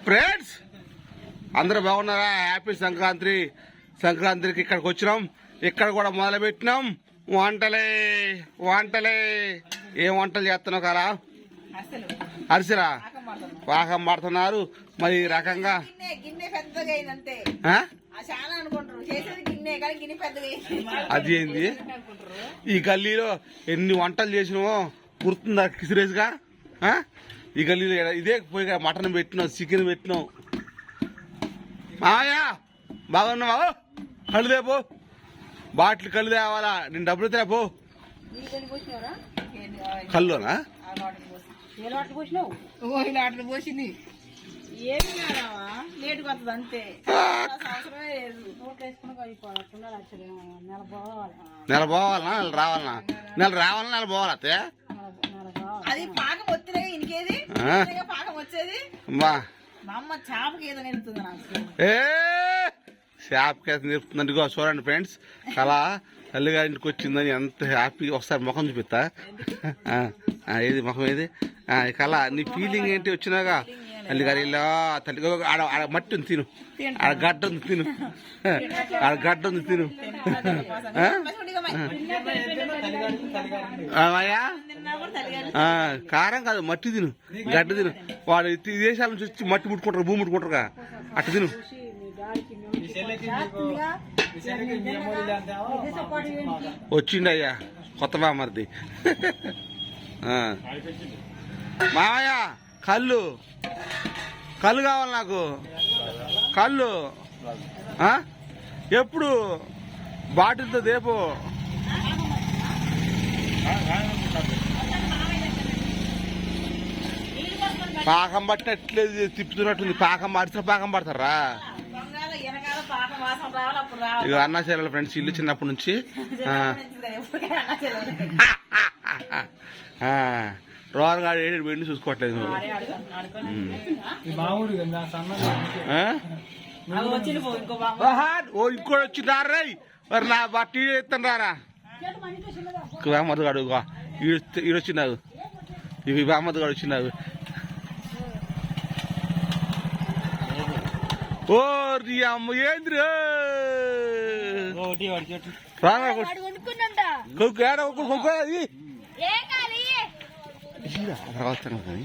Friends అందరూ బాగున్నారా? Happy Sankranti. సంక్రాంతికి ఇక్కడికి వచ్చినాం. ఇక్కడ కూడా మొదలు పెట్టినాం వంటలే వంటలే. ఏం వంటలు చేస్తున్నావు కదా అరిసిరా పాకం పడుతున్నారు మరి ఈ రకంగా అది ఏంది? ఈ గల్లీలో ఎన్ని వంటలు చేసినామో గుర్తుందా ఆ? ఈ గల్లీలో ఇదే పోయి మటన్ పెట్టినాం చికెన్ పెట్టినాం. మాయా బాగున్నావా? కళ్ళు తేపో బాటిల్ కళ్ళు తేవాలా? నేను డబ్బులు తేపో కళ్ళునా నెల ఇలా పోసింది నెల పోవాలనా నెల రావాలనా నెల రావాలనా నెల పోవాలా కేసు నేర్పుతుందండి చూడండి ఫ్రెండ్స్ కళ తల్లిగారి ఇంటికి వచ్చిందని ఎంత హ్యాపీ ఒకసారి ముఖం చూపిస్తా. ఏది ముఖం ఏది? కళ నీ ఫీలింగ్ ఏంటి వచ్చినాగా? తల్లిగారి ఇలా తల్లి ఆడ ఆడ మట్టి ఉంది తిను. ఆడ గడ్డ ఉంది తిను. ఆడ గడ్డ ఉంది తిను. కారం కాదు మట్టి తిను. గడ్డ తిను. వాడు దేశాల నుంచి వచ్చి మట్టి ముట్టుకుంటారు భూమి ముట్టుకుంటారు అట్ట తిను. వచ్చిండు అయ్యా కొత్త బామర్ది ఆ. మామయ్య కళ్ళు. కళ్ళు కావాలి నాకు. కళ్ళు. ఆ? ఎప్పుడు? బాటిల్తో దేపు. పాకం పట్టినట్లేదు తిప్పుతున్నట్టుంది? పాకం పడితే పాకం పడతారా? ఇక అన్నా చెల్లెల ఫ్రెండ్స్ ఇల్లు చిన్నప్పటి నుంచి. రోహన్ గారు ఏడు వెండి చూసుకోవట్లేదు. రోహన్ ఓ ఇంకోటి వచ్చిందారా రేయ్. మరి నా బట్టి ఎత్తాను రారా బామ్మద్ గాడు ఇగో. ఈడు ఈడు వచ్చినావు ఇవి గాడు వచ్చినావు ఓ నీ అమ్మ ఏంద్రి ఏడ gira, ha ragazzato con te.